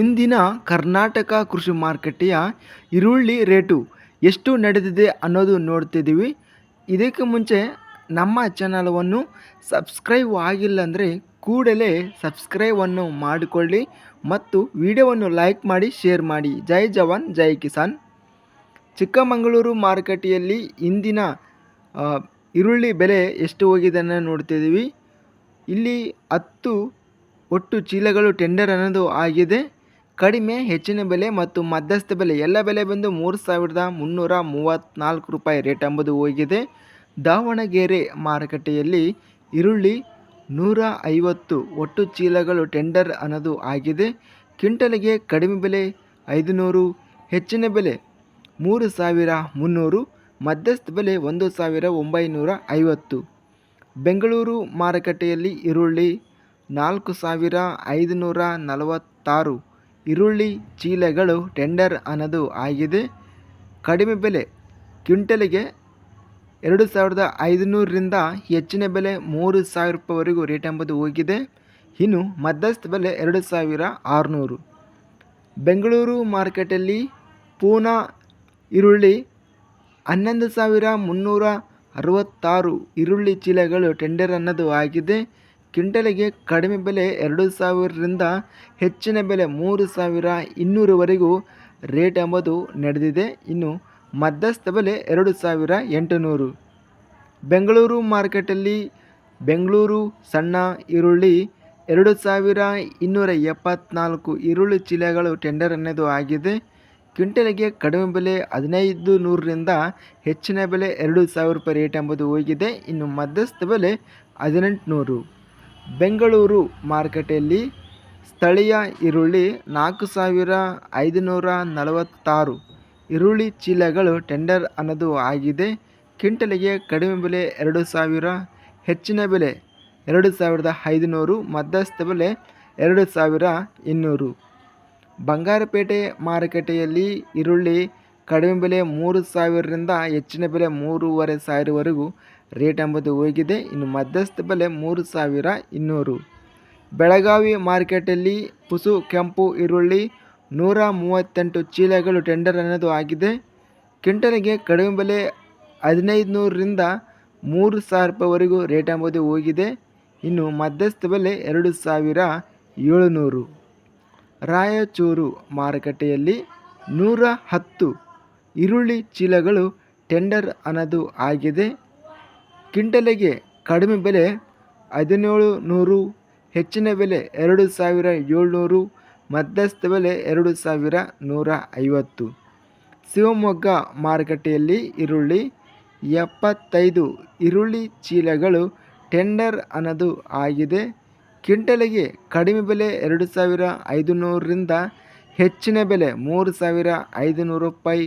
ಇಂದಿನ ಕರ್ನಾಟಕ ಕೃಷಿ ಮಾರುಕಟ್ಟೆಯ ಈರುಳ್ಳಿ ರೇಟು ಎಷ್ಟು ನಡೆದಿದೆ ಅನ್ನೋದು ನೋಡ್ತಿದ್ದೀವಿ. ಇದಕ್ಕೆ ಮುಂಚೆ ನಮ್ಮ ಚಾನಲವನ್ನು ಸಬ್ಸ್ಕ್ರೈಬ್ ಆಗಿಲ್ಲ ಅಂದರೆ ಕೂಡಲೇ ಸಬ್ಸ್ಕ್ರೈಬನ್ನು ಮಾಡಿಕೊಳ್ಳಿ ಮತ್ತು ವಿಡಿಯೋವನ್ನು ಲೈಕ್ ಮಾಡಿ, ಶೇರ್ ಮಾಡಿ. ಜೈ ಜವಾನ್, ಜೈ ಕಿಸಾನ್. ಚಿಕ್ಕಮಗಳೂರು ಮಾರುಕಟ್ಟೆಯಲ್ಲಿ ಇಂದಿನ ಈರುಳ್ಳಿ ಬೆಲೆ ಎಷ್ಟು ಹೋಗಿದೆ ಅನ್ನೋ ನೋಡ್ತಿದ್ದೀವಿ. ಇಲ್ಲಿ ಹತ್ತು ಒಟ್ಟು ಚೀಲಗಳು ಟೆಂಡರ್ ಅನ್ನೋದು ಆಗಿದೆ. ಕಡಿಮೆ, ಹೆಚ್ಚಿನ ಬೆಲೆ ಮತ್ತು ಮಧ್ಯಸ್ಥ ಬೆಲೆ. ಎಲ್ಲ ಬೆಲೆ ಬಂದು ಮೂರು ಸಾವಿರದ ಮುನ್ನೂರ ಮೂವತ್ತ್ನಾಲ್ಕು ರೂಪಾಯಿ ರೇಟ್ ಎಂಬುದು ಹೋಗಿದೆ. ದಾವಣಗೆರೆ ಮಾರುಕಟ್ಟೆಯಲ್ಲಿ ಈರುಳ್ಳಿ ನೂರ ಐವತ್ತು ಒಟ್ಟು ಚೀಲಗಳು ಟೆಂಡರ್ ಅನ್ನೋದು ಆಗಿದೆ. ಕ್ವಿಂಟಲ್ಗೆ ಕಡಿಮೆ ಬೆಲೆ ಐದುನೂರು, ಹೆಚ್ಚಿನ ಬೆಲೆ ಮೂರು ಸಾವಿರ ಮುನ್ನೂರು, ಮಧ್ಯಸ್ಥ ಬೆಲೆ ಒಂದು ಸಾವಿರ ಒಂಬೈನೂರ ಐವತ್ತು ಬೆಂಗಳೂರು ಮಾರುಕಟ್ಟೆಯಲ್ಲಿ ಈರುಳ್ಳಿ ನಾಲ್ಕು ಸಾವಿರ ಐದುನೂರ ನಲವತ್ತಾರು ಈರುಳ್ಳಿ ಚೀಲಗಳು ಟೆಂಡರ್ ಅನ್ನೋದು ಆಗಿದೆ. ಕಡಿಮೆ ಬೆಲೆ ಕ್ವಿಂಟಲಿಗೆ ಎರಡು ಸಾವಿರದ ಐದುನೂರರಿಂದ ಹೆಚ್ಚಿನ ಬೆಲೆ ಮೂರು ಸಾವಿರ ರೂಪಾಯಿವರೆಗೂ ರೇಟ್ ಎಂಬುದು ಹೋಗಿದೆ. ಇನ್ನು ಮಧ್ಯಸ್ಥ ಬೆಲೆ ಎರಡು ಸಾವಿರ ಆರುನೂರು. ಬೆಂಗಳೂರು ಮಾರ್ಕೆಟಲ್ಲಿ ಪೂನಾ ಈರುಳ್ಳಿ ಹನ್ನೊಂದು ಸಾವಿರ ಮುನ್ನೂರ ಅರವತ್ತಾರು ಈರುಳ್ಳಿ ಚೀಲಗಳು ಟೆಂಡರ್ ಅನ್ನೋದು ಆಗಿದೆ. ಕ್ವಿಂಟಲಿಗೆ ಕಡಿಮೆ ಬೆಲೆ ಎರಡು ಸಾವಿರದಿಂದ ಹೆಚ್ಚಿನ ಬೆಲೆ ಮೂರು ಸಾವಿರ ಇನ್ನೂರವರೆಗೂ ರೇಟ್ ಎಂಬುದು ನಡೆದಿದೆ. ಇನ್ನು ಮಧ್ಯಸ್ಥ ಬೆಲೆ ಎರಡು ಸಾವಿರ ಎಂಟುನೂರು. ಬೆಂಗಳೂರು ಮಾರ್ಕೆಟಲ್ಲಿ ಬೆಂಗಳೂರು ಸಣ್ಣ ಈರುಳ್ಳಿ ಎರಡು ಸಾವಿರ ಇನ್ನೂರ ಎಪ್ಪತ್ನಾಲ್ಕು ಈರುಳ್ಳಿ ಚೀಲಗಳು ಟೆಂಡರ್ ಅನ್ನೋದು ಆಗಿದೆ. ಕ್ವಿಂಟಲಿಗೆ ಕಡಿಮೆ ಬೆಲೆ ಹದಿನೈದು ನೂರರಿಂದ ಹೆಚ್ಚಿನ ಬೆಲೆ ಎರಡು ಸಾವಿರ ರೂಪಾಯಿ ರೇಟ್ ಎಂಬುದು ಹೋಗಿದೆ. ಇನ್ನು ಮಧ್ಯಸ್ಥ ಬೆಲೆ ಹದಿನೆಂಟುನೂರು ಬೆಂಗಳೂರು ಮಾರುಕಟ್ಟೆಯಲ್ಲಿ ಸ್ಥಳೀಯ ಈರುಳ್ಳಿ ನಾಲ್ಕು ಸಾವಿರ ಐದುನೂರ ನಲವತ್ತಾರು. ಈರುಳ್ಳಿ ಚೀಲಗಳು ಟೆಂಡರ್ ಅನ್ನೋದು ಆಗಿದೆ. ಕ್ವಿಂಟಲಿಗೆ ಕಡಿಮೆ ಬೆಲೆ ಎರಡು ಸಾವಿರ, ಹೆಚ್ಚಿನ ಬೆಲೆ ಎರಡು ಸಾವಿರದ ಐದುನೂರು, ಮಧ್ಯಸ್ಥ ಬೆಲೆ ಎರಡು ಸಾವಿರ ಇನ್ನೂರು. ಬಂಗಾರಪೇಟೆ ಮಾರುಕಟ್ಟೆಯಲ್ಲಿ ಈರುಳ್ಳಿ ಕಡಿಮೆ ಬೆಲೆ ಮೂರು ಸಾವಿರದಿಂದ ಹೆಚ್ಚಿನ ಬೆಲೆ ಮೂರುವರೆ ಸಾವಿರವರೆಗೂ ರೇಟ್ ಎಂಬುದು ಹೋಗಿದೆ. ಇನ್ನು ಮಧ್ಯಸ್ಥ ಬೆಲೆ ಮೂರು ಸಾವಿರ ಇನ್ನೂರು. ಬೆಳಗಾವಿ ಮಾರ್ಕೆಟಲ್ಲಿ ಪುಸು, ಕೆಂಪು, ಈರುಳ್ಳಿ ನೂರ ಮೂವತ್ತೆಂಟು ಚೀಲಗಳು ಟೆಂಡರ್ ಅನ್ನೋದು ಆಗಿದೆ. ಕ್ವಿಂಟಲಿಗೆ ಕಡಿಮೆ ಬೆಲೆ ಹದಿನೈದು ನೂರರಿಂದ ಮೂರು ಸಾವಿರ ರೂಪಾಯಿವರೆಗೂ ರೇಟ್ ಎಂಬುದು ಹೋಗಿದೆ. ಇನ್ನು ಮಧ್ಯಸ್ಥ ಬೆಲೆ ಎರಡು ಸಾವಿರ ಏಳುನೂರು. ರಾಯಚೂರು ಮಾರುಕಟ್ಟೆಯಲ್ಲಿ ನೂರ ಹತ್ತು ಈರುಳ್ಳಿ ಚೀಲಗಳು ಟೆಂಡರ್ ಅನ್ನೋದು ಆಗಿದೆ. ಕ್ವಿಂಟಲಿಗೆ ಕಡಿಮೆ ಬೆಲೆ ಹದಿನೇಳು ನೂರು, ಹೆಚ್ಚಿನ ಬೆಲೆ ಎರಡು ಸಾವಿರ ಏಳ್ನೂರು, ಮಧ್ಯಸ್ಥ ಬೆಲೆ ಎರಡು ಸಾವಿರ ನೂರ ಐವತ್ತು ಶಿವಮೊಗ್ಗ ಮಾರುಕಟ್ಟೆಯಲ್ಲಿ ಈರುಳ್ಳಿ ಎಪ್ಪತ್ತೈದು ಈರುಳ್ಳಿ ಚೀಲಗಳು ಟೆಂಡರ್ ಅನ್ನೋದು ಆಗಿದೆ. ಕ್ವಿಂಟಲಿಗೆ ಕಡಿಮೆ ಬೆಲೆ ಎರಡು ಸಾವಿರ ಐದುನೂರರಿಂದ ಹೆಚ್ಚಿನ ಬೆಲೆ ಮೂರು ಸಾವಿರ ಐದುನೂರು ರೂಪಾಯಿ.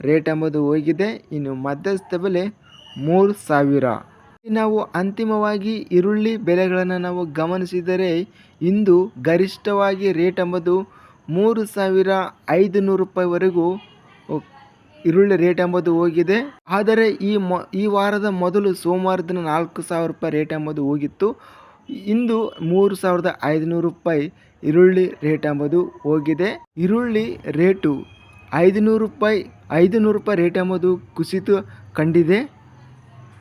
ರೇಟ್ ಎಂಬುದು ಹೋಗಿದೆ. ಇನ್ನು ಮಧ್ಯಸ್ಥ ಬೆಲೆ ಮೂರು ಸಾವಿರ. ನಾವು ಅಂತಿಮವಾಗಿ ಈರುಳ್ಳಿ ಬೆಲೆಗಳನ್ನು ನಾವು ಗಮನಿಸಿದರೆ ಇಂದು ಗರಿಷ್ಠವಾಗಿ ರೇಟ್ ಎಂಬುದು ಮೂರು ಸಾವಿರ ಐದುನೂರು ರೂಪಾಯಿವರೆಗೂ ಈರುಳ್ಳಿ ರೇಟ್ ಎಂಬುದು ಹೋಗಿದೆ. ಆದರೆ ಈ ಮ, ಈ ವಾರದ ಮೊದಲು ಸೋಮವಾರ ದಿನ ನಾಲ್ಕು ಸಾವಿರ ರೂಪಾಯಿ ರೇಟ್ ಎಂಬುದು ಹೋಗಿತ್ತು. ಇಂದು ಮೂರು ಸಾವಿರದ ಐದುನೂರು ರೂಪಾಯಿ ಈರುಳ್ಳಿ ರೇಟ್ ಎಂಬುದು ಹೋಗಿದೆ. ಈರುಳ್ಳಿ ರೇಟು ಐದುನೂರು ರೂಪಾಯಿ ಐದುನೂರು ರೂಪಾಯಿ ರೇಟ್ ಎಂಬುದು ಕುಸಿತು ಕಂಡಿದೆ.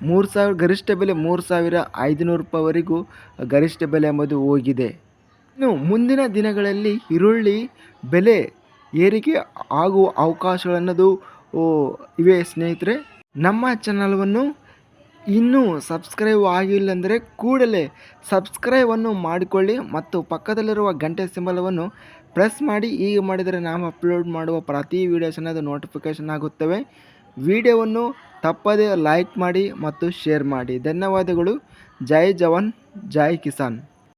ಮೂರು ಸಾವಿರ, ಗರಿಷ್ಠ ಬೆಲೆ ಮೂರು ಸಾವಿರ ಐದುನೂರು ರೂಪಾಯಿವರೆಗೂ ಗರಿಷ್ಠ ಬೆಲೆ ಎಂಬುದು ಹೋಗಿದೆ. ಇನ್ನು ಮುಂದಿನ ದಿನಗಳಲ್ಲಿ ಈರುಳ್ಳಿ ಬೆಲೆ ಏರಿಕೆ ಆಗುವ ಅವಕಾಶಗಳನ್ನೋದು ಇವೆ ಸ್ನೇಹಿತರೆ. ನಮ್ಮ ಚಾನಲವನ್ನು ಇನ್ನೂ ಸಬ್ಸ್ಕ್ರೈಬ್ ಆಗಿಲ್ಲ ಅಂದರೆ ಕೂಡಲೇ ಸಬ್ಸ್ಕ್ರೈಬನ್ನು ಮಾಡಿಕೊಳ್ಳಿ ಮತ್ತು ಪಕ್ಕದಲ್ಲಿರುವ ಗಂಟೆ ಸಿಂಬಲವನ್ನು ಪ್ರೆಸ್ ಮಾಡಿ. ಈಗ ಮಾಡಿದರೆ ನಾವು ಅಪ್ಲೋಡ್ ಮಾಡುವ ಪ್ರತಿ ವೀಡಿಯೋಸ್ ಅದು ನೋಟಿಫಿಕೇಷನ್ ಆಗುತ್ತವೆ. ವಿಡಿಯೋವನ್ನು ತಪ್ಪದೇ ಲೈಕ್ ಮಾಡಿ ಮತ್ತು ಶೇರ್ ಮಾಡಿ. ಧನ್ಯವಾದಗಳು. ಜೈ ಜವಾನ್, ಜೈ ಕಿಸಾನ್.